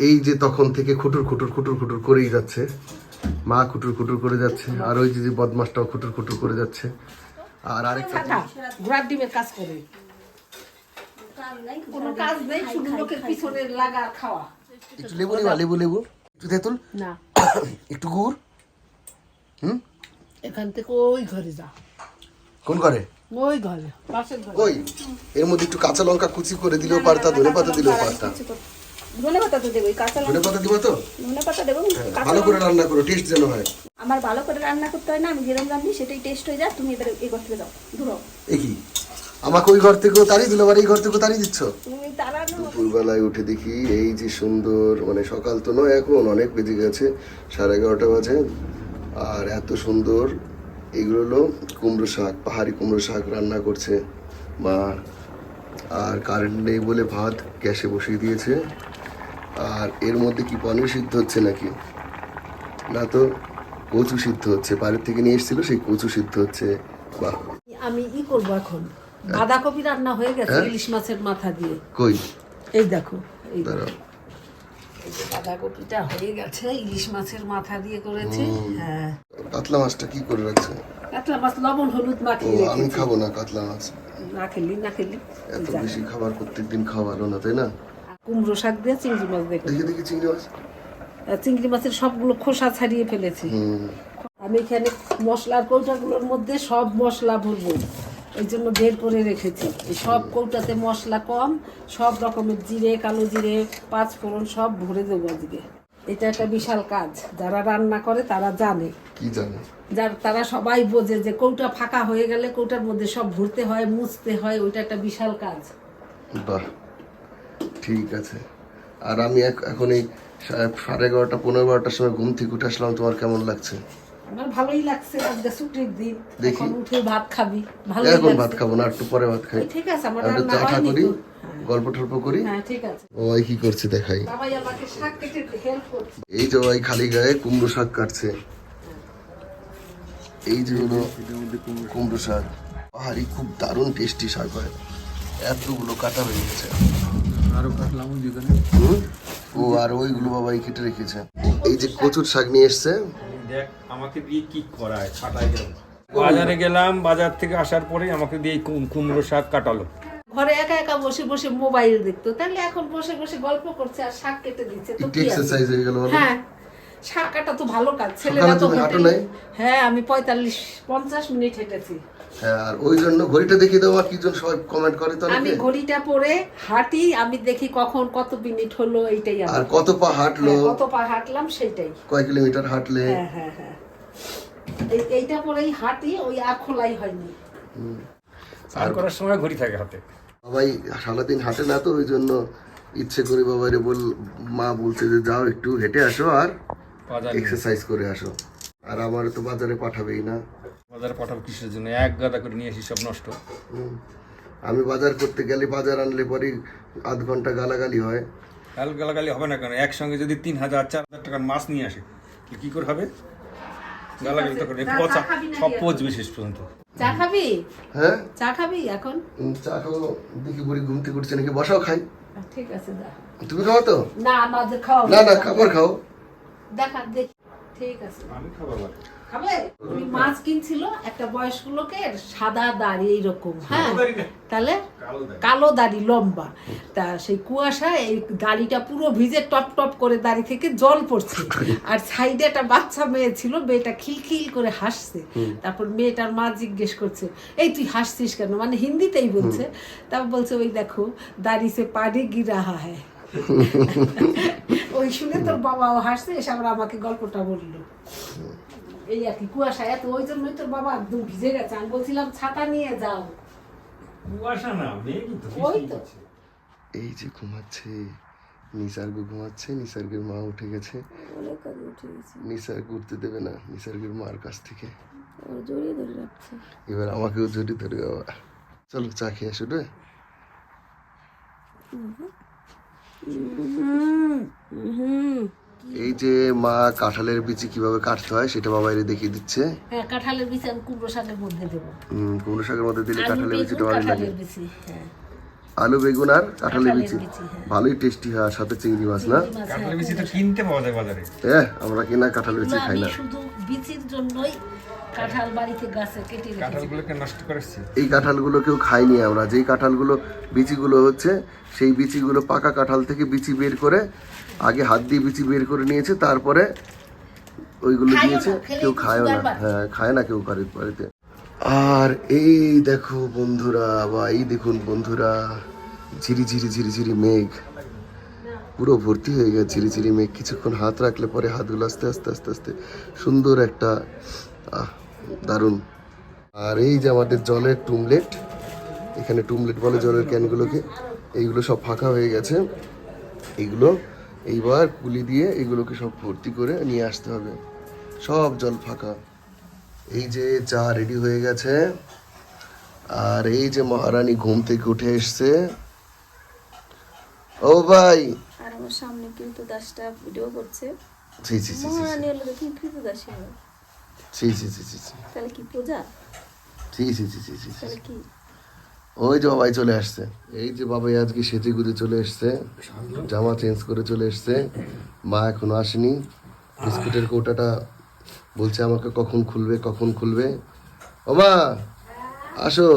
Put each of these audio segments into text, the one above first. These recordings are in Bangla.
এই যে তখন থেকে খুটুর খুটুর খুটুর খুটুর করেই যাচ্ছে। মা খুটুর খুটুর করে যাচ্ছে আর ওই যে বদমাসটাও খুটুর খুটুর করে যাচ্ছে। আর আরেকটা ঘোড়ার ডিমের কাজ করে। কোনো কাজ নেই শুধু লোকের পিছনে লাগা আর খাওয়া। একটু লেবু নিবা লেবু লেবু। একটু তেঁতুল? না। একটু গুড়? হুম? এখান থেকে ওই ঘরে যা। কোন করে ওই ঘরে পাশের ঘরে। কই? এর মধ্যে একটু কাঁচা লঙ্কা কুচি করে দিলেও পারতা ধনে পাতা দিলেও পারতা। ধনে পাতা তো দেবো কাঁচা ধনে পাতা দিবা তো? ধনে পাতা দেবো ভালো করে রান্না করো টেস্ট যেন হয়। আমার ভালো করে রান্না করতে হয় না আমি যেরকম রান্ধি সেটাই টেস্ট হয়ে যায় তুমি এবার এই ঘর থেকে কি? আমাকে ওই ঘর থেকেও তাড়ি দিল আবার এই ঘর থেকেও তাড়ি দিচ্ছ? দুপুরবেলায় উঠে দেখি এই যে সুন্দর মানে সকাল তো নয় এখন অনেক বেজে গেছে সাড়ে এগারোটা বাজে। আর এত সুন্দর এগুলো হলো কুমড়ো শাক পাহাড়ি কুমড়ো শাক রান্না করছে। মা আর কারেন্ট নেই বলে ভাত গ্যাসে বসিয়ে দিয়েছে। আর এর মধ্যে কি পনির সিদ্ধ হচ্ছে নাকি? না তো কচু সিদ্ধ হচ্ছে। বাইরের থেকে নিয়ে এসেছিল সেই কচু সিদ্ধ হচ্ছে। বাহ। আমি ই করব এখন। বাঁধাকপি রান্না হয়ে গেছে ইলিশ মাছের মাথা দিয়ে। কই? এই দেখো এই বাঁধাকপিটা হয়ে গেছে ইলিশ মাছের মাথা দিয়ে করেছে। হ্যাঁ। কাতলা মাছটা কি করে রাখছে? কাতলা মাছ লবণ হলুদ মাখিয়ে আমি খাব না কাতলা মাছ। না খেলি না খেলি। এত বেশি খাবার প্রত্যেকদিন খাওয়া ভালো না তাই না? কুমড়ো শাক দিয়ে চিংড়ি মাছ দেখো চিংড়ি মাছ। চিংড়ি মাছের সবগুলো খোসা ছাড়িয়ে ফেলেছি। আমি এখানে মশলার কৌটাগুলোর মধ্যে সব মশলা ভরবো। এই জন্য বের করে রেখেছি। সব কৌটাতে মশলা কম সব রকমের জিরে কালো জিরে পাঁচ ফোড়ন সব ভরে দেবো আজকে। এটা একটা বিশাল কাজ। যারা রান্না করে তারা জানে। কি জানে? যার তারা সবাই বোঝে যে কৌটা ফাঁকা হয়ে গেলে কৌটার মধ্যে সব ভরতে হয় মুছতে হয়। ওইটা একটা বিশাল কাজ। বাহ। ঠিক আছে। আর আমি এখন এই সাড়ে এগারোটা পনেরো বারোটার সময় ঘুম থেকে উঠে আসলাম। তোমার কেমন লাগছে? আমার ভালোই লাগছে আজকে ছুটির দিন। দেখি। উঠে ভাত খাবি ভালোই এখন ভাত খাব না একটু পরে ভাত খাই। ঠিক আছে আমার একটু চা করি গল্প টল্প করি। হ্যাঁ ঠিক আছে। ও ভাই কি করছে দেখাই। বাবাই আমাকে শাক কেটে হেল্প করছে। এই যে ভাই খালি গায়ে কুমড়ো শাক কাটছে। এই যে হলো কুমড়ো শাক। পাহাড়ি খুব দারুণ টেস্টি শাক হয়। এতগুলো কাটা হয়ে গেছে। আরও কাটলাম যেখানে। ও আর ওইগুলো বাবাই কেটে রেখেছে। এই যে কচুর শাক নিয়ে এসছে। দেখ আমাকে দিয়ে কি করায় ছাটাই গেল বাজারে গেলাম বাজার থেকে আসার পরে আমাকে দিয়ে কুমড়ো শাক কাটালো। ঘরে একা একা বসে বসে মোবাইল দেখতো। তাহলে এখন বসে বসে গল্প করছে আর শাক কেটে দিচ্ছে। তো একটু কি আছে? এক্সারসাইজ হয়ে গেল হ্যাঁ। তো ভালো কাজ ছেলেরা তো হাঁটো নাই? হ্যাঁ আমি পঁয়তাল্লিশ পঞ্চাশ মিনিট হেঁটেছি। হ্যাঁ আর ওই জন্য ঘড়িটা দেখিয়ে দেওয়া কি জন সবাই কমেন্ট করে তো আমি ঘড়িটা পরে হাঁটি আমি দেখি কখন কত মিনিট হলো এইটাই আর কত পা হাঁটলো? হ্যাঁ, কত পা হাঁটলাম সেইটাই। কয় কিলোমিটার হাঁটলে? হ্যাঁ হ্যাঁ হ্যাঁ। এইটা পরেই হাঁটি ওই আর খোলাই হয়নি। স্নান করার সময় ঘড়ি থাকে হাতে। সবাই সারাদিন হাঁটে না তো ওই জন্য ইচ্ছে করে বাবারে বল মা বলছে যে যাও একটু হেঁটে আসো আর এক্সারসাইজ করে আসো। আর আমার তো বাজারে পাঠাবেই না। বাজারে পাঠাবো কিসের জন্য? এক গাদা করে নিয়ে আসি সব নষ্ট। আমি বাজার করতে গেলে বাজার আনলে পরে আধ ঘণ্টা গালাগালি হয়। কাল গালাগালি হবে না কেন? একসঙ্গে যদি তিন হাজার চার হাজার টাকার মাছ নিয়ে আসে কি করে হবে? গালাগালি তো করে পচা সব পচবে শেষ পর্যন্ত। চা খাবি? হ্যাঁ। চা খাবি এখন? চা খাব। দেখি বুড়ি ঘুম থেকে উঠছে নাকি? বসাও খাই। ঠিক আছে তুমি খাও তো? না আমাদের খাওয়া না না খাবার খাও। দেখা দেখি ঠিক আছে। আমি খাব খাবে? ওই মাছ কিনছিল একটা বয়স্ক লোকের সাদা দাড়ি এইরকম হ্যাঁ? তাহলে? কালো দাড়ি। লম্বা। তা সেই কুয়াশা এই দাড়িটা পুরো ভিজে টপ টপ করে দাড়ি থেকে জল পড়ছে। আর সাইডে একটা বাচ্চা মেয়ে ছিল মেয়েটা খিলখিল করে হাসছে। তারপর মেয়েটার মা জিজ্ঞেস করছে এই তুই হাসছিস কেন? মানে হিন্দিতেই বলছে। তারপর বলছে ওই দেখো দাড়ি সে পানি গিরাহা হ্যাঁ। ওই শুনে তোর বাবাও হাসছে এসে আবার আমাকে গল্পটা বলল। এই আর কি কুয়াশা এত ওই জন্যই তোর বাবা একদম ভিজে গেছে। আমি বলছিলাম ছাতা নিয়ে যাও। কুয়াশা না ওই তো। এই যে ঘুমাচ্ছে নিসার্গ ঘুমাচ্ছে নিসার্গের মা উঠে গেছে। উঠে গেছে। নিসার্গ উঠতে দেবে না নিসার্গের মার কাছ থেকে। ও ধরে রাখছে। এবার আমাকেও জড়ি ধরে বাবা। চলো চা খেয়ে আসো রে। এই যে মা কাঁঠালের বিচি কীভাবে কাটতে হয় সেটা বাবাইরে দেখিয়ে দিচ্ছে। হ্যাঁ কাঁঠালের বিচি আমি কুমড়ো শাকের মধ্যে দেবো। হুম কুমড়ো শাকের মধ্যে দিলে কাঁঠালের বিচিটা ভালো লাগে। কাঁঠালের হ্যাঁ। আলু বেগুন আর কাঁঠালের কাঁঠালের বিচি বিচি, হ্যাঁ। ভালোই টেস্টি হয় আর সাথে চিংড়ি মাছ না? কাঁঠালের হ্যাঁ, তো কিনতে পাওয়া যায় বাজারে। হ্যাঁ আমরা কিনা কাঁঠালের বিচি খাই না। শুধু বিচির জন্যই কাঁঠাল বাড়িতে গাছে কেটে কাঁঠালগুলোকে নষ্ট করেছি। এই কাঁঠালগুলো কেউ খাইনি আমরা। যেই কাঁঠালগুলো বিচিগুলো হচ্ছে সেই বিচিগুলো পাকা কাঁঠাল থেকে বিচি বের করে আগে হাত দিয়ে বিচি বের করে নিয়েছে তারপরে ওইগুলো দিয়েছে। কেউ খায়ও না। হ্যাঁ খায় না কেউ বাড়িতে বাড়িতে। আর এই দেখো বন্ধুরা বা এই দেখুন বন্ধুরা ঝিরি ঝিরি ঝিরি ঝিরি মেঘ। পুরো ভর্তি হয়ে গেছে ঝিরি ঝিরি মেঘ। কিছুক্ষণ হাত রাখলে পরে হাতগুলো আস্তে আস্তে আস্তে আস্তে সুন্দর একটা দারুণ। আর এই যে আমাদের জলের টুমলেট এখানে টুমলেট বলে জলের ক্যানগুলোকে এইগুলো সব ফাঁকা হয়ে গেছে। এইগুলো এইবার কুলি দিয়ে এগুলোকে সব ভর্তি করে নিয়ে আসতে হবে। সব জল ফাঁকা। এই যে চা রেডি হয়ে গেছে। আর এই যে মহারানী ঘুম থেকে উঠে এসছে। ও ভাই! আর আমার সামনে কিন্তু দাসটা ভিডিও করছে। ছি ছি ছি, মহারানী হলো কৃত দাসী হয় ছি ছি ছি ছি ছি। তাহলে কি পূজা? ছি ছি ছি ছি ছি ছি। তাহলে কি? ওই যে বাবাই চলে আসছে। এই যে বাবাই আজকে সেজে গুজে চলে এসছে জামা চেঞ্জ করে চলে এসছে। মা এখনও আসেনি। বিস্কুটের কৌটাটা বলছে আমাকে কখন খুলবে কখন খুলবে। ও মা আসো।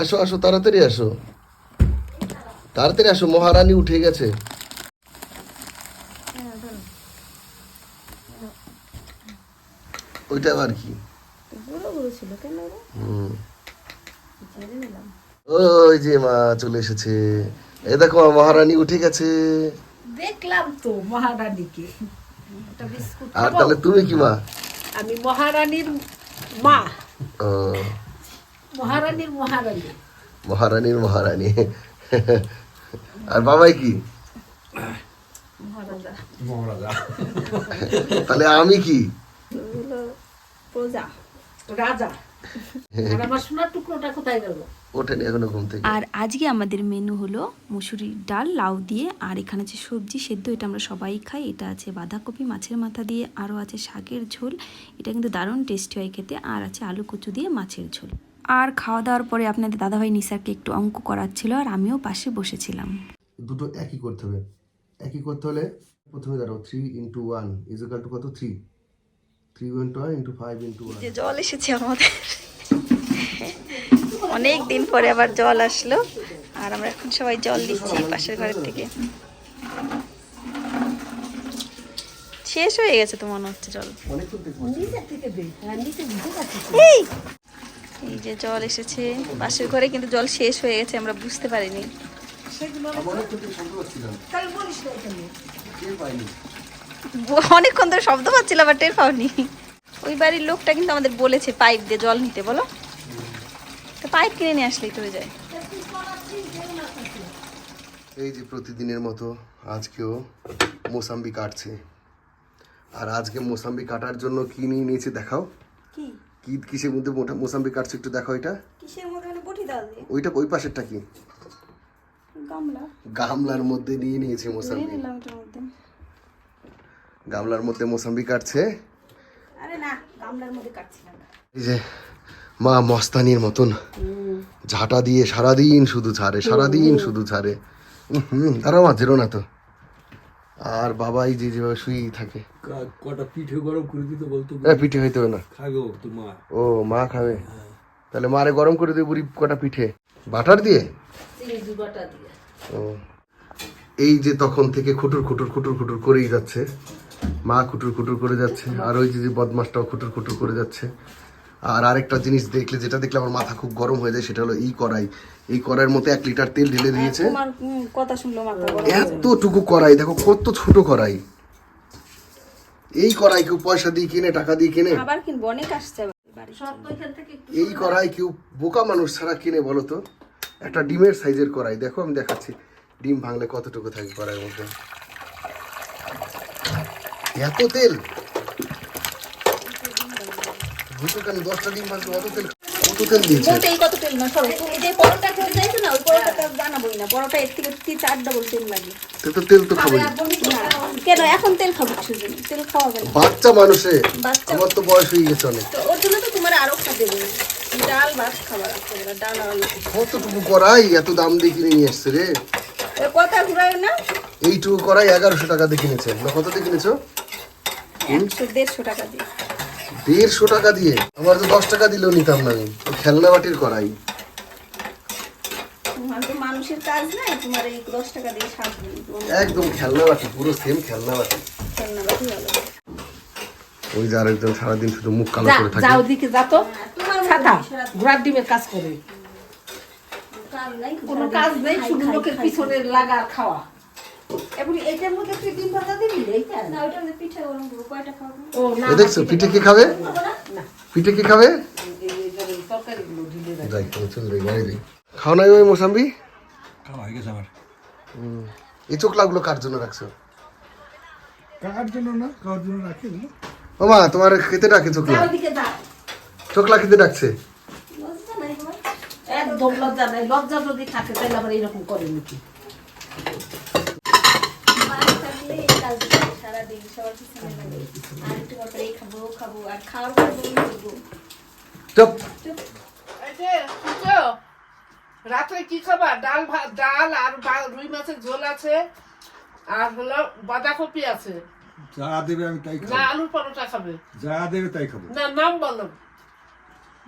আসো আসো তাড়াতাড়ি আসো। তাড়াতাড়ি আসো মহারানী উঠে গেছে হ্যাঁ ধরো ওইটা আবার কি। তো বুড়ো বুড়ো ছিল কেন হুম ওই যে মা চলে এসেছে। এই দেখো মা, মহারানী উঠে গেছে। দেখলাম তো মহারানীকে। আর তাহলে তুমি কি মা? আমি মহারানীর মা। ও। মহারানীর মহারানী। মহারানীর মহারানী। আর বাবাই কি? মহারাজা। মহারাজা। তাহলে আমি কি? প্রজা। রাজা। আর আমার সোনার টুকরোটা কোথায় গেল? ওঠেনি এখনও ঘুম থেকে। আর আজকে আমাদের মেনু হলো মুসুরির ডাল লাউ দিয়ে আর এখানে যে সবজি সেদ্ধ এটা আমরা সবাই খাই। এটা আছে বাঁধাকপি মাছের মাথা দিয়ে আরও আছে শাকের ঝোল। এটা কিন্তু দারুণ টেস্টি হয় খেতে। আর আছে আলু কচু দিয়ে মাছের ঝোল। আর খাওয়া দাওয়ার পরে আপনাদের দাদাভাই নিসারকে একটু অঙ্ক করাচ্ছিল আর আমিও পাশে বসেছিলাম। দুটো একই করতে হবে। একই করতে হলে প্রথমে ধরো থ্রি ইন্টু ওয়ান টু কত? Three three into one into five into one যে জল এসেছে আমাদের। অনেক দিন পরে আবার জল আসলো। আর আমরা এখন সবাই জল দিচ্ছি পাশের ঘরের থেকে। শেষ হয়ে গেছে তো মনে হচ্ছে জল। অনেকক্ষণ থেকে নিচের থেকে দে হ্যাঁ এই! এই যে জল এসেছে। পাশের ঘরে কিন্তু জল শেষ হয়ে গেছে আমরা বুঝতে পারিনি। অনেকক্ষণ পাচ্ছিলাম ধরে শব্দ পাচ্ছিল আবার টের পাওনি। ওই বাড়ির লোকটা কিন্তু আমাদের বলেছে পাইপ দিয়ে জল নিতে বলো। তো পাইপ কিনে নিয়ে আসলেই তো হয়ে যায়। এই যে প্রতিদিনের মতো আজকেও মোসাম্বি কাটছে। আর আজকে মোসাম্বি কাটার জন্য কি নিয়ে নিয়েছে দেখাও। কি? কি কিসের মধ্যে মোটা মোসাম্বি কাটছে একটু দেখাও এটা। কিসের মধ্যে? মানে বটি ডাল দিয়ে? ওইটা ওই পাশেরটা কি? গামলা। গামলার মধ্যে নিয়ে নিয়েছে নিয়ে মোসাম্বি। গামলার মধ্যে মোসাম্বি কাটছে। আরে না গামলার মধ্যে কাটছিলাম না। এই যে মা মস্তানির মতন ঝাঁটা দিয়ে সারাদিন শুধু ছাড়ে সারাদিন শুধু ছাড়ে হুম দাঁড়াও মা যেরো না তো। আর বাবাই যে যেভাবে শুয়েই থাকে। কটা পিঠে গরম করে দিতে বলতো এ, পিঠে হইতে হবে না। খাবে তো মা। ও মা খাবে। তাহলে মারে গরম করে দিয়ে বুড়ি কটা পিঠে। বাটার দিয়ে? দিয়ে। ও। এই যে তখন থেকে খুটুর খুটুর খুটুর খুটুর করেই যাচ্ছে। মা খুটুর খুটুর করে যাচ্ছে আর ওই যে বদমাসটাও খুটুর খুটুর করে যাচ্ছে। আর আরেকটা জিনিস দেখলে যেটা দেখলে আমার মাথা খুব গরম হয়ে যায় সেটা হলো এই কড়াই। এই কড়াইয়ের মধ্যে এক লিটার তেল ঢেলে দিয়েছে। কথা শুনলো এতটুকু কড়াই দেখো কত ছোট কড়াই। এই কড়াই কেউ পয়সা দিয়ে কিনে টাকা দিয়ে কিনে? আবার কিনবো অনেক আসছে আবার বাড়ি সব তো এখান থেকে একটু এই কড়াই কেউ বোকা মানুষ ছাড়া কিনে বলো তো? একটা ডিমের সাইজের কড়াই দেখো আমি দেখাচ্ছি। ডিম ভাঙলে কতটুকু থাকে কড়াইয়ের মধ্যে? এত তেল? দুটো কেন দশটা ডিম ভাঙলে অত তেল কত তেল দিয়েছে? কত তেল না সরো। এই যে পরোটা খেতে চাইছো না ওই পরোটাটা জানাবোই না। পরোটা এর থেকে তিন চার ডবল তেল লাগে। তো তো তেল তো খাবোই। কেন? এখন তেল খাব কিছুর তেল খাওয়া গেল বাচ্চা মানুষে আমার তো বয়স হয়ে গেছে অনেক। তো ওর জন্য তো তোমার আরও খাতে দেবো। ডাল ভাত খাবার ডাল আলু কতটুকু করাই? এত দাম দিয়ে কিনে নিয়ে এসছে রে। কথা ঘুরায় না। এইটুকু করাই এগারোশো টাকা দিয়ে কিনেছে। কত দিয়ে কিনেছো? একশো দেড়শো টাকা দিয়ে। দেড়শো টাকা দিয়ে? আমার তো দশ টাকা দিলেও নিতাম না আমি। খেলনা বাটির করাই মানুষের কাজ নাই তোমার এই দশ টাকা দিয়ে সাত একদম খেলনা বাটি পুরো সেম খেলনা বাটি। খেলনা বাকি ভালো। ওই যে আরেকজন সারাদিন শুধু মুখ কালো করে থাকে। যা ওদিকে যা তো। তোমার ঘোড়ার ডিমের কাজ করে। কোনো কাজ নেই শুধু লোকের পিছনে লাগা খাওয়া। দেখছ পিঠে কে খাবে? পিঠে কে খাবে? খাও নাই ওই মোসাম্বি? এই চোখলাগুলো কার জন্য রাখছো? কার জন্য না কার জন্য রাখি মামা তোমার খেতে ডাকে চোখলা। চোখলা খেতে ডাকছে। লজ্জা একদম লজ্জা নাই। লজ্জা যদি থাকে তাহলে আবার এইরকম করে নাকি মাছ থাকলে এই কাজ করে সারাদিন সবার পিছনে লাগে আর একটু পর পর এই খাব খাব আর খাওয়ার পর বমি করব চুপ। এই যে, শুনছো? রাত্রে কি খাবা ডাল ভাত ডাল আর রুই মাছের ঝোল আছে আর হলো বাঁধাকপি আছে। যা দেবে আমি তাই না খাব আলুর পরোটা খাবে। যা দেবে তাই খাব। না নাম বলো।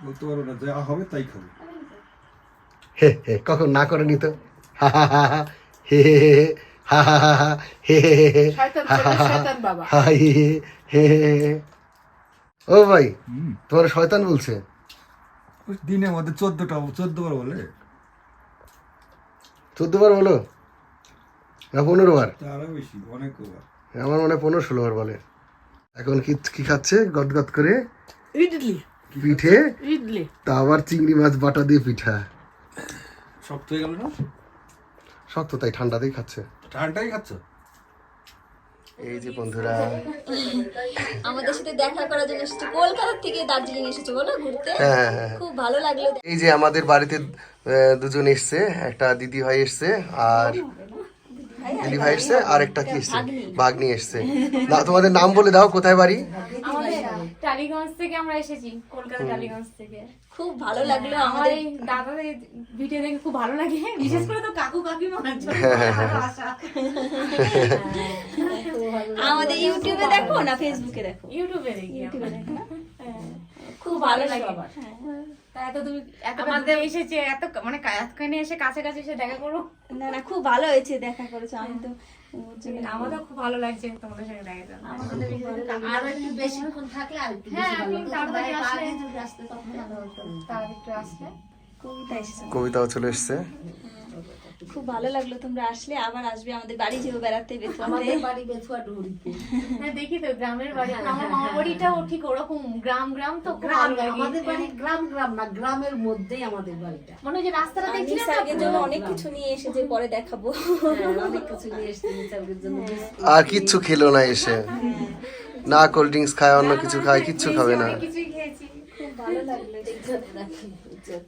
বলতে পারব না যা হবে তাই খাব। হে হে কখন না করে নিত? হা হা হা হা হে হে। হে হে, হা হা হা হা হে হে হে। ও ভাই তোমার শয়তান বলছে। দিনের মধ্যে চোদ্দটা চোদ্দ বার বলে। চোদ্দ বার বলো? না পনেরো বার তারও বেশি অনেক আমার মনে হয় পনেরো ষোলো বার বলে। এখন কি কি খাচ্ছে? গদ গদ করে ইডলি। পিঠে ইডলি। তা আবার চিংড়ি মাছ বাটা দিয়ে পিঠা। শক্ত হয়ে গেল না? শক্ত তাই ঠান্ডাতেই খাচ্ছে। ঠান্ডাই খাচ্ছ? এই যে বন্ধুরা। আমাদের সাথে দেখা করার জন্য এসেছ। কলকাতা থেকে দার্জিলিং এসেছ বলো ঘুরতে। হ্যাঁ হ্যাঁ হ্যাঁ। খুব ভালো লাগল। এই যে আমাদের বাড়িতে দুজন এসছে একটা দিদি ভাই এসছে আর দিদি ভাই এসছে আর একটা কি এসছে? বাগনি এসছে। না তোমাদের নাম বলে দাও কোথায় বাড়ি? টালিগঞ্জ থেকে আমরা এসেছি কলকাতা টালিগঞ্জ থেকে। খুব ভালো লাগল আমার এই দাদাদের ভিডিও দেখে খুব ভালো লাগে বিশেষ করে তো কাকু কাকিমার জন্য আমাদের ইউটিউবে দেখো না ফেসবুকে দেখো? ইউটিউবে দেখি ইউটিউবে দেখো হ্যাঁ। খুব ভালো লাগে। এত দূর এত আমাদের এসেছে এত মানে এতখানি এসে কাছে কাছে এসে দেখা করো না না খুব ভালো হয়েছে দেখা করেছ আমি তো আমাদের খুব ভালো লাগছে তোমাদের সঙ্গে দেখা। আর একটু বেশিক্ষণ থাকলে আর একটু হ্যাঁ বেশি ভালো একদিন হতো। তাড়াতাড়ি আসলে আগে যদি আসতে তখন ভালো হতো। তার একটু আসলে কবিতা এসেছে কবিতাও চলে এসছে খুব ভালো লাগল তোমরা আসলে আবার আসবে আমাদের বাড়ি যেও বেড়াতে বেতুয়াতে আমাদের বাড়ি বেথুয়া ডুরিতে হ্যাঁ দেখি তো গ্রামের বাড়ি। আমার মামা বাড়িটাও ঠিক ওরকম গ্রাম গ্রাম তো গ্রাম আমাদের বাড়ি গ্রাম গ্রাম না গ্রামের মধ্যেই আমাদের বাড়িটা। মনে হয় যে রাস্তাটা দেখছি না? নিসার্গের জন্য অনেক কিছু নিয়ে এসেছে পরে দেখাবো। হ্যাঁ, অনেক কিছু নিয়ে এসেছি নিসার্গের জন্য। আর কিচ্ছু খেলো না এসে। না কোল্ড ড্রিঙ্কস খায় অন্য কিছু খায় কিচ্ছু খাবে না। কিছুই খেয়েছি। খুব ভালো লাগল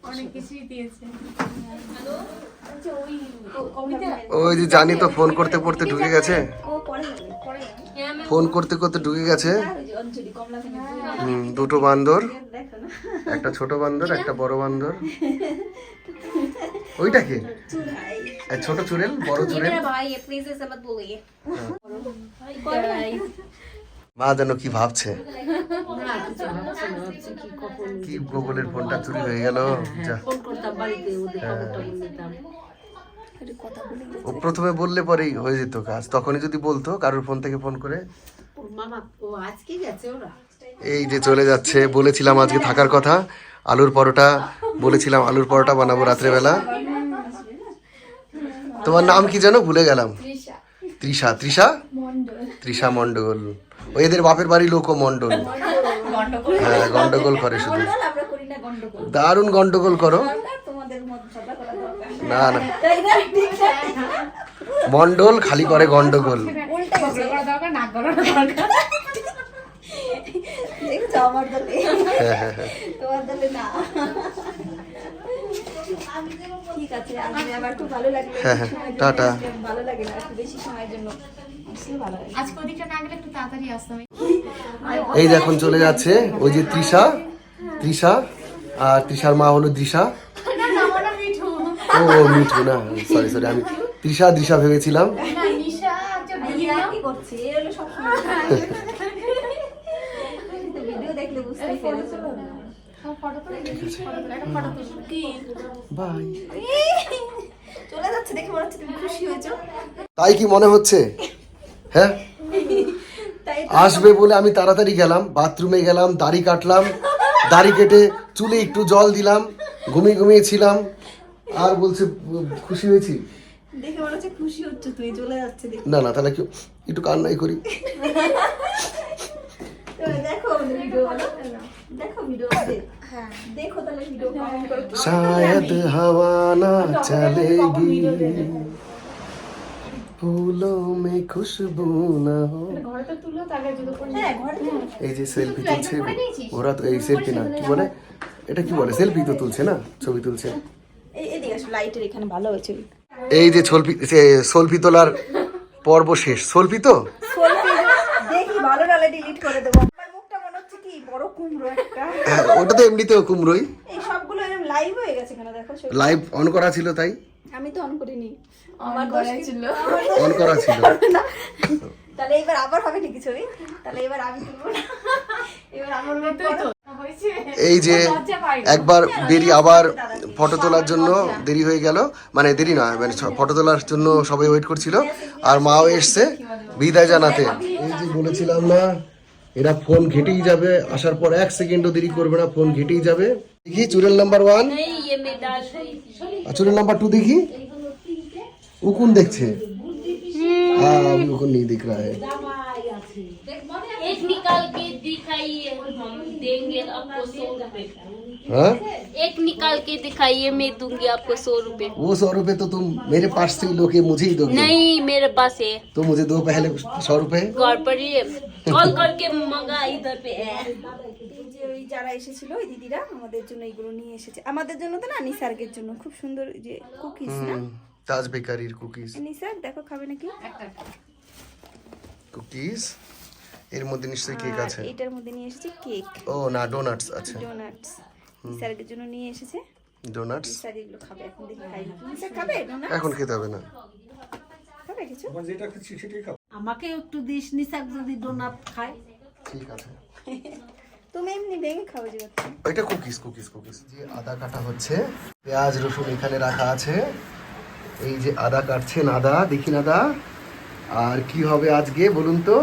অনেক কিছুই দিয়েছে। ওই যে জানি তো ফোন করতে করতে ঢুকে গেছে। ফোন করতে করতে ঢুকে গেছে। দুটো বান্দর একটা ছোট বান্দর একটা বড় বান্দর। ওইটা কি? ছোট চুড়েল বড় চুড়েল? মা যেন কি ভাবছে? কি গুগলের ফোনটা চুরি হয়ে গেল? যা। ফোন করতাম বাড়িতে ওদের খবর টবর নিতাম কথা বলে ও প্রথমে বললে পরেই হয়ে যেত কাজ। তখনই যদি বলতো কারোর ফোন থেকে ফোন করে। এই যে চলে যাচ্ছে বলেছিলাম আজকে থাকার কথা। আলুর পরোটা বলেছিলাম আলুর পরোটা বানাবো রাত্রেবেলা। তোমার নাম কি যেন? ভুলে গেলাম। তৃষা। তৃষা তৃষা? মন্ডল ও এদের বাপের বাড়ি লোক মন্ডল হ্যাঁ গন্ডগোল করে শুধু। আমরা গন্ডগোল। দারুণ গন্ডগোল করো। না না। তাই না ঠিক আছে? মন্ডল খালি করে গন্ডগোল। ঠিক আছে আজকে খুব ভালো লাগল। হ্যাঁ, হ্যাঁ, টাটা। ভালো লাগে না বেশি সময়ের জন্য। আজকে ওদিকটা না গেলে একটু তাড়াতাড়ি আসতাম। এই যে এখন চলে যাচ্ছে ওই যে তৃষা তৃষা আর তৃষার মা হলো দিশা ও মিঠু না সরি সরি আমি তৃষা দিশা ভেবেছিলাম। কি করছে? এ হলো সব ভিডিও দেখলে বুঝতেই পেরেছ। বাই চলে যাচ্ছে দেখে মনে হচ্ছে তুমি খুশি হয়েছো। তাই কি মনে হচ্ছে? হ্যাঁ তাই আসবে বলে আমি তাড়াতাড়ি গেলাম বাথরুমে গেলাম দাড়ি কাটলাম দাড়ি কেটে চুলে একটু জল দিলাম ঘুমিয়ে ঘুমিয়েছিলাম আর বলছে উম, খুশি হয়েছি দেখে মনে হচ্ছে খুশি হচ্ছে তুই চলে যাচ্ছে দেখে না না তাহলে কি একটু কান্নাই করি তো দেখো আমাদের ভিডিও বলো দেখো ভিডিও হ্যাঁ দেখো তাহলে ভিডিও কমেন্ট করো शायद हवा ना चलेगी ফুলো মে খুশবু না হো। এই যে সেলফি তুলছে ওরা তো এই সেলফি না কি বলে? এটা কি বলে? সেলফি তো তুলছে না? ছবি তুলছে। এই যে ছলপি সলফি তোলার পর্ব শেষ। সলফি তো? হ্যাঁ, ওটা তো এমনিতেও কুমড়োই। লাইভ লাইভ অন করা ছিল তাই? আমি তো অন করিনি। আমার দোষ ছিল অন করা ছিল তাহলে এবার আবার হবে নাকি ছবি তাহলে এবার আমি তুলবো না এবার আমার মতো এই যে একবার দেরি আবার ফটো তোলার জন্য দেরি হয়ে গেল মানে দেরি না মানে ফটো তোলার জন্য সবাই ওয়েট করছিল আর মাও এসছে বিদায় জানাতে এই যে বলেছিলাম না এরা ফোন ঘেটেই যাবে আসার পর এক সেকেন্ডও দেরি করবে না ফোন ঘেটেই যাবে দেখি চুরেল নাম্বার ওয়ান আর চুরেল নাম্বার টু দেখি উকুন দেখছে हाँ अभी उकुन नहीं दिख रहा है एक निकाल के दिखाइए हम देंगे आपको सौ रुपए हाँ एक निकाल के दिखाइए मैं दूंगी आपको सौ रुपए वो सौ रुपए तो तुम मेरे पास से ही लोगे मुझे ही दोगे नहीं मेरे पास है तो मुझे दो पहले सौ रुपए घर पर ही है कॉल करके मंगा इधर पे है এই যে ওই যারা এসেছিল ওই দিদিরা আমাদের জন্য এগুলো নিয়ে এসেছে আমাদের জন্য তো না নিসার্গের জন্য খুব সুন্দর এই যে কুকিজ না তাজ বেকারির কুকিজ নিসার্গ দেখো খাবে নাকি? কুকিজ এর মধ্যে নিশ্চয়ই কেক আছে। এটার মধ্যে নিয়ে এসেছে কেক ও না ডোনাটস আছে। ডোনাটস নিসার্গের জন্য নিয়ে এসেছে। ডোনাটস নিসার্গ এগুলো খাবে এখন দেখি খাই নাকি। নিসার্গ খাবে? ডোনাট এখন খেতে হবে না। খাবে কিছু? যেটা খুশি সেটাই খাও আমাকে একটু দিস নিশাক যদি ডোনাট খায়। ঠিক আছে। তুমি এমনি ভেঙে খাও যে ওইটা কুকিজ কুকিজ কুকিজ যে আদা কাটা হচ্ছে পেঁয়াজ রসুন এখানে রাখা আছে। এই যে আদা কাটছেন আদা দেখিন আদা। আর কি হবে আজকে বলুন তো?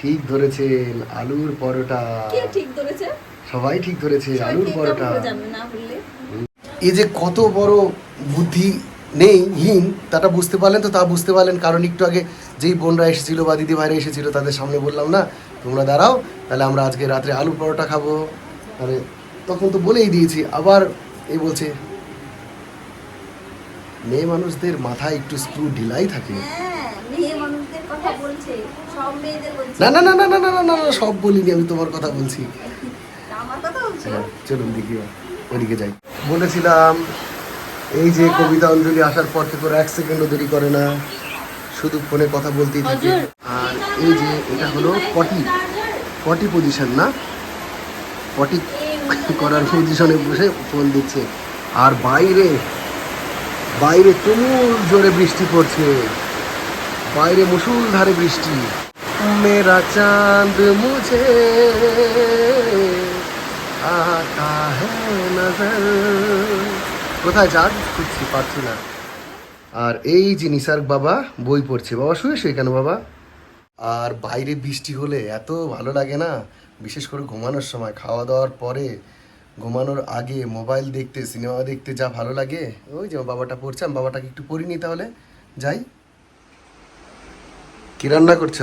ঠিক ধরেছেন আলুর পরোটা। ঠিক ধরেছে? সবাই ঠিক ধরেছে আলুর পরোটা। এই যে কত বড় বুদ্ধি নেই হীন তাটা বুঝতে পারলেন তো? তা বুঝতে পারলেন কারণ একটু আগে যেই বোনরা এসেছিল বা দিদি ভাইরা এসেছিল তাদের সামনে বললাম না? তোমরা দাঁড়াও তাহলে আমরা আজকে রাত্রে আলু পরোটা খাব। আরে তখন তো বলেই দিয়েছি আবার এই বলছে মেয়ে মানুষদের মাথায় একটু স্ক্রু ঢিলাই থাকে। হ্যাঁ মেয়ে মানুষদের কথা বলছে সব মেয়েদের বলছে। না না না না না না না না না সব বলিনি আমি তোমার কথা বলছি। আমার কথা বলছো? হ্যাঁ, চলুন দেখি ওদিকে যাই। বলেছিলাম এই যে কবিতা অঞ্জলি আসার পর থেকে ওরা এক সেকেন্ডও দেরি করে না শুধু ফোনে কথা বলতেই থাকে। আর এই যে এটা হলো পটি পটি পজিশন না? পটি করার পজিশনে বসে ফোন দিচ্ছে। আর বাইরে বাইরে তুমুল জোরে বৃষ্টি পড়ছে। বাইরে মুসুলধারে বৃষ্টি। মেরা চাঁদ মুছে। আতা নজর। কোথায় চাঁদ? খুঁজছি পাচ্ছি না। আর এই যে নিসার বাবা, বই পড়ছে। বাবা শুয়ে শুয়ে কেন বাবা? আর বাইরে বৃষ্টি হলে এত ভালো লাগে না? বিশেষ করে ঘুমানোর সময়, খাওয়া দাওয়ার পরে ঘুমানোর আগে মোবাইল দেখতে সিনেমা দেখতে যা ভালো লাগে ওই যে বাবাটা পড়ছে আমি বাবাটাকে একটু পড়িনি তাহলে। যাই। কি রান্না করছ?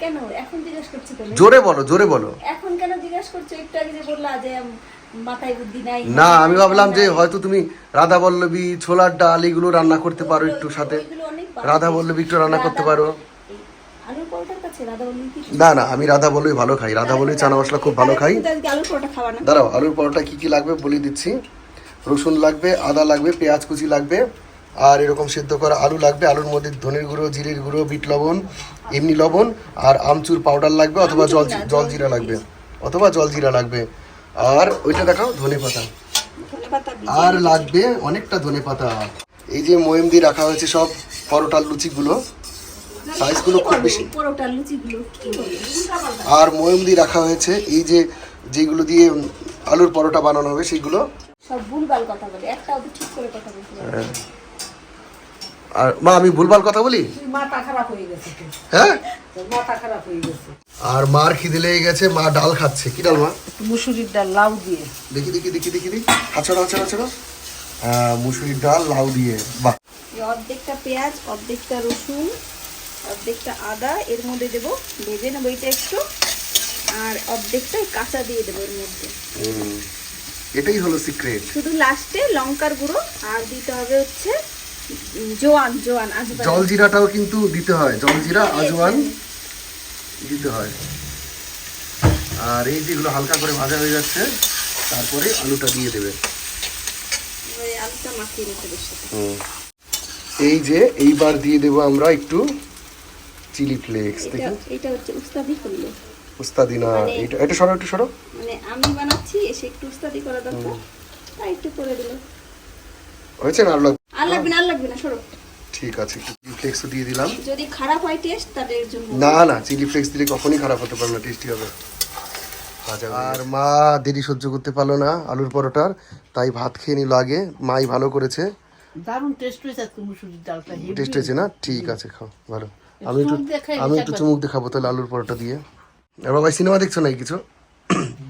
কেন? এখন জিজ্ঞেস করছি জোরে বলো জোরে বলো। এখন কেন জিজ্ঞেস করছ? একটু আগে যে বললা যে মাথায় বুদ্ধি নাই। না আমি ভাবলাম যে হয়তো তুমি রাধা বল্লবী ছোলার ডাল এগুলো রান্না করতে পারো একটু সাথে। রাধা বল্লবী একটু রান্না করতে পারো। রাধা কি না না আমি রাধা বল্লবী ভালো খাই। রাধা বল্লবী চানা মশলা খুব ভালো খাই। আলুর পরোটা খাওয়া না? দাঁড়াও আলুর পরোটা কি কি লাগবে বলে দিচ্ছি। রসুন লাগবে আদা লাগবে পেঁয়াজ কুচি লাগবে। আর এরকম সেদ্ধ করা আলু লাগবে আলুর মধ্যে ধনের গুঁড়ো জিরের গুঁড়ো বিট লবণ এমনি লবণ আর আমচুর পাউডার লাগবে অথবা জল জল জিরা লাগবে। অথবা জল জিরা লাগবে। আর ওইটা দেখাও ধনে পাতা। আর লাগবে অনেকটা ধনে পাতা এই যে ময়ম দিয়ে রাখা হয়েছে সব পরোটার লুচিগুলো সাইজগুলো খুব বেশি। আর ময়ম দিয়ে রাখা হয়েছে এই যে যেগুলো দিয়ে আলুর পরোটা বানানো হবে সেইগুলো সব ভুলভাল কথা বলে। একটাও ঠিক করে কথা বলতে আর মা আমি ভুলভাল কথা বলি? মাথা খারাপ হয়ে গেছে। হ্যাঁ? মাথা খারাপ হয়ে গেছে। আর মার খিদে লেগে গেছে মা ডাল খাচ্ছে। কি ডাল মা? মুসুরির ডাল লাউ দিয়ে। দেখি দেখি দেখি দেখি মুসুরির ডাল লাউ দিয়ে। বাহ। অর্ধেকটা পেঁয়াজ অর্ধেকটা রসুন অর্ধেকটা আদা এর মধ্যে দেবো ভেজে নেব এটা একটু আর অর্ধেকটা কাঁচা দিয়ে দেবো এর মধ্যে। এটাই হলো সিক্রেট শুধু লাস্টে লঙ্কার গুঁড়ো আর দিতে হবে হচ্ছে জোয়ান জোয়ান আসবে জল জিরাটাও কিন্তু দিতে হয় জল জিরা আজওয়ান দিতে হয়। আর এই যেগুলো হালকা করে ভাজা হয়ে যাচ্ছে তারপরে আলুটা দিয়ে দেবে। আলুটা মাখিয়ে নিতে এই যে এইবার দিয়ে দেবো আমরা একটু চিলি ফ্লেক্স এটা দেখি। এটা হচ্ছে উস্তাদি করল। উস্তাদি না এটা এটা সরো একটু সরো। মানে আমি বানাচ্ছি এসে একটু উস্তাদি করা দরকার। তাই একটু করে দিল। হয়েছে না আর লাগবে? আর লাগবে না আর লাগবে না সরো। ঠিক আছে চিলি ফ্লেক্সও দিয়ে দিলাম। যদি খারাপ হয় টেস্ট তাদের জন্য। না না চিলি ফ্লেক্স দিলে কখনোই খারাপ হতে পারে না টেস্টি হবে। আর মা দেরি সহ্য করতে পারল না আলুর পরোটার তাই ভাত খেয়ে নিল আগে। মাই ভালো করেছে। দারুণ টেস্ট হয়েছে আজকে মুসুরির ডালটা টেস্ট হয়েছে না? ঠিক আছে খাও ভালো। আমি একটু আমি একটু চুমুক দেখাবো তাহলে আলুর পরোটা দিয়ে। আর বাবা সিনেমা দেখছ নাকি কিছু?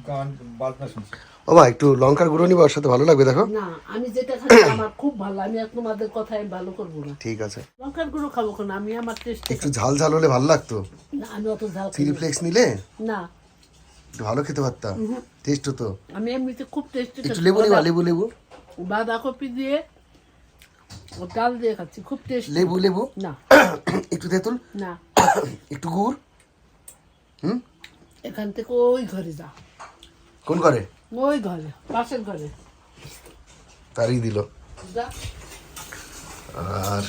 গান বাজনা শুনছি। ও মা একটু লঙ্কার গুঁড়ো নিবো ওর সাথে ভালো লাগবে দেখো। না আমি যেটা খাই আমার খুব ভালো আমি আর তোমাদের কথাই ভালো করব না। ঠিক আছে। লঙ্কার গুঁড়ো খাব কেন? আমি আমার টেস্ট একটু ঝাল ঝাল হলে ভালো লাগতো? না আমি অত ঝাল না। ফ্লেক্স নিলে? না। একটু ভালো খেতে পারতাম। টেস্ট হতো। আমি এমনিতে খুব টেস্টি একটু লেবু নিবা লেবু লেবু। বাঁধাকপি দিয়ে ডাল দিয়ে খাচ্ছি খুব টেস্টি লেবু লেবু? না। একটু তেঁতুল? না। একটু গুড়? হুম? এখান থেকে ওই ঘরে যা। কোন করে ওই ঘরে পাশের ঘরে। তারই দিল। আর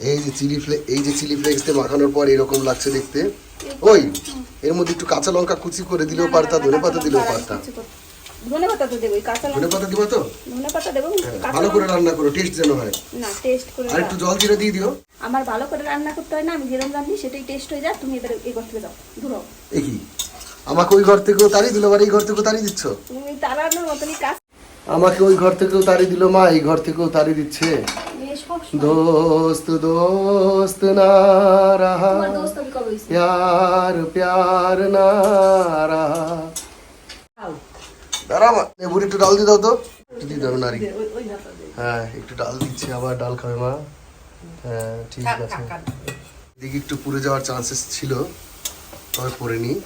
এই যে চিলি ফ্লেক্স এই যে চিলি ফ্লেক্স দিয়ে মাখানোর পর এরকম লাগছে দেখতে। ওই এর মধ্যে একটু কাঁচা লঙ্কা কুচি করে দিলেও পারতা ধনে পাতা দিলেও পারতা। হ্যাঁ, সেটাই টেস্ট হয়ে যায় তুমি আমাকে ওই ঘর থেকেও তারি দিল ঘর থেকেও দিচ্ছ? তুমি আমাকে ওই ঘর থেকেও দিল মা এই ঘর থেকেও তারি দিচ্ছে। দোস্ত দোস্ত না রাহা প্যার প্যার না রাহা লেবুর একটু ডাল দিয়ে দাও তো। দিয়ে দাও নারী। হ্যাঁ একটু ডাল দিচ্ছি আবার ডাল খাবে মা। হ্যাঁ ঠিক আছে। দেখি একটু পুড়ে যাওয়ার চান্সেস ছিল। তবে পরে নি।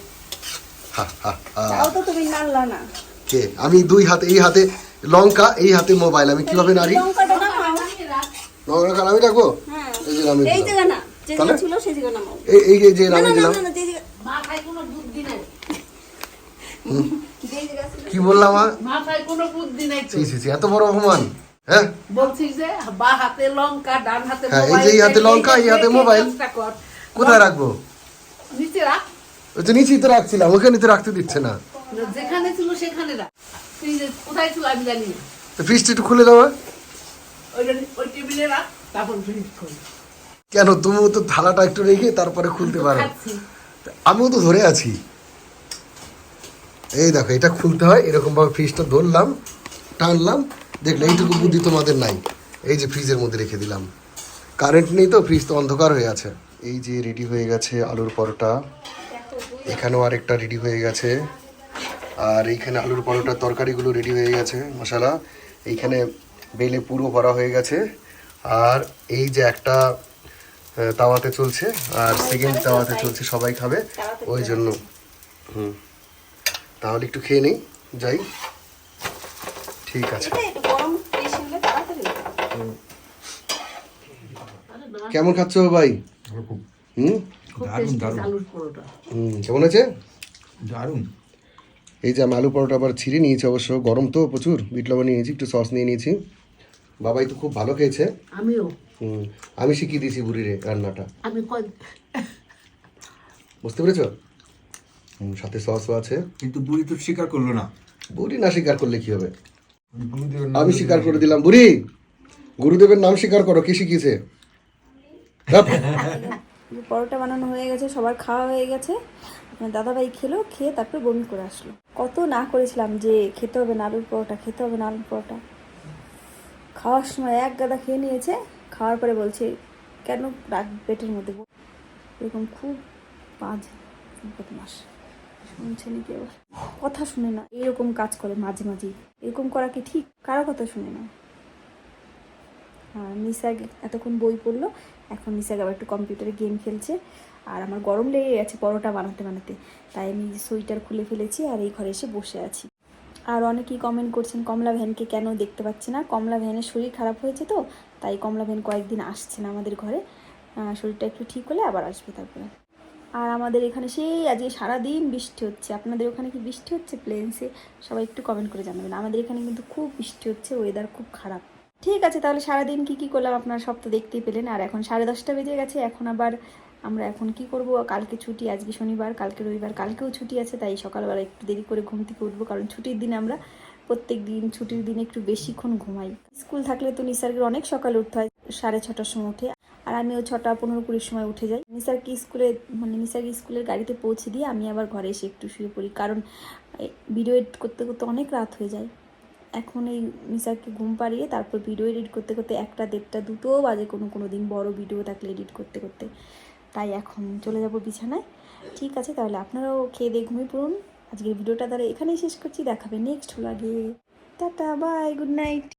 কে? আমি দুই হাতে এই হাতে লঙ্কা এই হাতে মোবাইল। আমি কীভাবে নারী লঙ্কা আমি রাখব? হ্যাঁ। এই যে আমি এই দিলাম। জায়গা না যে এই যে- যে না আমি না না দিলাম না, না যে জায়গা মাথায় কোনো বুদ্ধি নাই যে জায়গা ছিল কি বললাম মাথায় কোনো বুদ্ধি নাই ছি ছি, এত বড় অপমান হ্যাঁ? বলছি যে বা হাতে লঙ্কা ডান হাতে হ্যাঁ, এই যে হাতে লঙ্কা, এই হাতে মোবাইল। কোথায় রাখব? নিচে রাখ। ওই তো নিচেই তো রাখছিলাম ওখানে তো রাখতে দিচ্ছে না। যেখানে ছিল সেখানে রাখ। কোথায় ছিল আমি জানি না। তো ফ্রিজটা একটু খুলে দাও হ্যাঁ? ওই টেবিলে রাখ তারপর ফ্রিজ খোল। কেন তুমিও তো থালাটা একটু রেখে তারপরে খুলতে পারো। আমিও তো ধরে আছি। এই দেখো, এটা খুলতে হয়, এরকমভাবে ফ্রিজটা ধরলাম, টানলাম, দেখলে এইটুকু বুদ্ধি তোমাদের নাই। এই যে ফ্রিজের মধ্যে রেখে দিলাম। কারেন্ট নেই তো ফ্রিজ তো অন্ধকার হয়ে আছে। এই যে রেডি হয়ে গেছে আলুর পরোটা। এখানেও আরেকটা রেডি হয়ে গেছে। আর এইখানে আলুর পরোটার তরকারিগুলো রেডি হয়ে গেছে, মশলা। এইখানে বেলে পুরো ভরা হয়ে গেছে। আর এই যে একটা তাওয়াতে চলছে, আর সেকেন্ড তাওয়াতে চলছে, সবাই খাবে, ওই জন্য। হুম। তাহলে একটু খেয়ে নেই যাই। ঠিক আছে। কেমন খাচ্ছ ভাই? হুম? খুব দারুণ, টেস্টি দারুণ। আলুর পরোটা। হুম কেমন আছে? দারুণ। এই যে আমি আলু পরোটা আবার ছিঁড়ে নিয়েছি অবশ্য গরম তো প্রচুর বিট লবণ নিয়েছি একটু সস নিয়ে নিয়েছি। বাবাই তো খুব ভালো খেয়েছে। আমিও। হুম আমি শিখিয়ে দিয়েছি বুড়িরে রান্নাটা। আমি বুঝতে পেরেছ? সাথে সসও আছে। কিন্তু বুড়ি তো স্বীকার করল না। বুড়ি না স্বীকার করলে কি হবে? আমি স্বীকার করে দিলাম বুড়ি! গুরুদেবের নাম স্বীকার করো কি শিখিয়েছে। পরোটা বানানো হয়ে গেছে সবার খাওয়া হয়ে গেছে। দাদাভাই খেলো খেয়ে তারপরে বমি করে আসলো। কত না করেছিলাম যে খেতে হবে না আলুর পরোটা খেতে হবে না আলুর পরোটা। খাওয়ার সময় এক গাদা খেয়ে নিয়েছে খাওয়ার পরে বলছে কেন রাখ পেটের মধ্যে? এরকম খুব বাজে বদমাস কেউ কথা শুনে না, এরকম কাজ করে মাঝে মাঝে এরকম করা কি ঠিক? কারও কথা শুনে না। আর নিসাগ এতক্ষণ বই পড়ল, এখন নিসাগ আবার একটু কম্পিউটারে গেম খেলছে। আর আমার গরম লেগে গেছে পরোটা বানাতে বানাতে। তাই আমি সোয়েটার খুলে ফেলেছি আর এই ঘরে এসে বসে আছি। আর অনেকেই কমেন্ট করছেন, কমলা ভ্যানকে কেন দেখতে পাচ্ছি না? কমলা ভ্যানের শরীর খারাপ হয়েছে তো, তাই কমলা ভ্যান কয়েকদিন আসছে না আমাদের ঘরে। শরীরটা একটু ঠিক হলে আবার আসবে তারপরে। আর আমাদের এখানে সেই আজকে সারাদিন বৃষ্টি হচ্ছে। আপনাদের ওখানে কি বৃষ্টি হচ্ছে? প্লেন্সে সবাই একটু কমেন্ট করে জানাবেন। আমাদের এখানে কিন্তু খুব বৃষ্টি হচ্ছে ওয়েদার খুব খারাপ। ঠিক আছে, তাহলে সারাদিন কি কি করলাম আপনারা সব তো দেখতেই পেলেন। আর এখন সাড়ে দশটা বেজে গেছে, এখন আবার আমরা এখন কি করব? কালকে ছুটি, আজকে শনিবার, কালকে রবিবার, কালকেও ছুটি আছে, তাই সকালবেলা একটু দেরি করে ঘুম থেকে উঠবো। কারণ ছুটির দিন আমরা প্রত্যেক দিন, ছুটির দিনে একটু বেশিক্ষণ ঘুমাই। স্কুল থাকলে তো নিসার্গের অনেক সকালে উঠতে হয়, সাড়ে ছটার সময় উঠে। আর আমিও ছটা পনেরো কুড়ির সময় উঠে যাই। নিসারকে স্কুলে মানে নিসারকে স্কুলের গাড়িতে পৌঁছে দিয়ে আমি আবার ঘরে এসে একটু শুয়ে পড়ি। কারণ ভিডিও এডিট করতে করতে অনেক রাত হয়ে যায়। এখন এই নিসারকে ঘুম পাড়িয়ে তারপর ভিডিও এডিট করতে করতে একটা দেড়টা দুটোও বাজে কোনো কোনো দিন বড় ভিডিও থাকলে এডিট করতে করতে। তাই এখন চলে যাব বিছানায়। ঠিক আছে, তাহলে আপনারাও খেয়ে দিয়ে ঘুমিয়ে পড়ুন। আজকের ভিডিওটা তাহলে এখানেই শেষ করছি। দেখাবে নেক্সট লাগে টাটা বাই গুড নাইট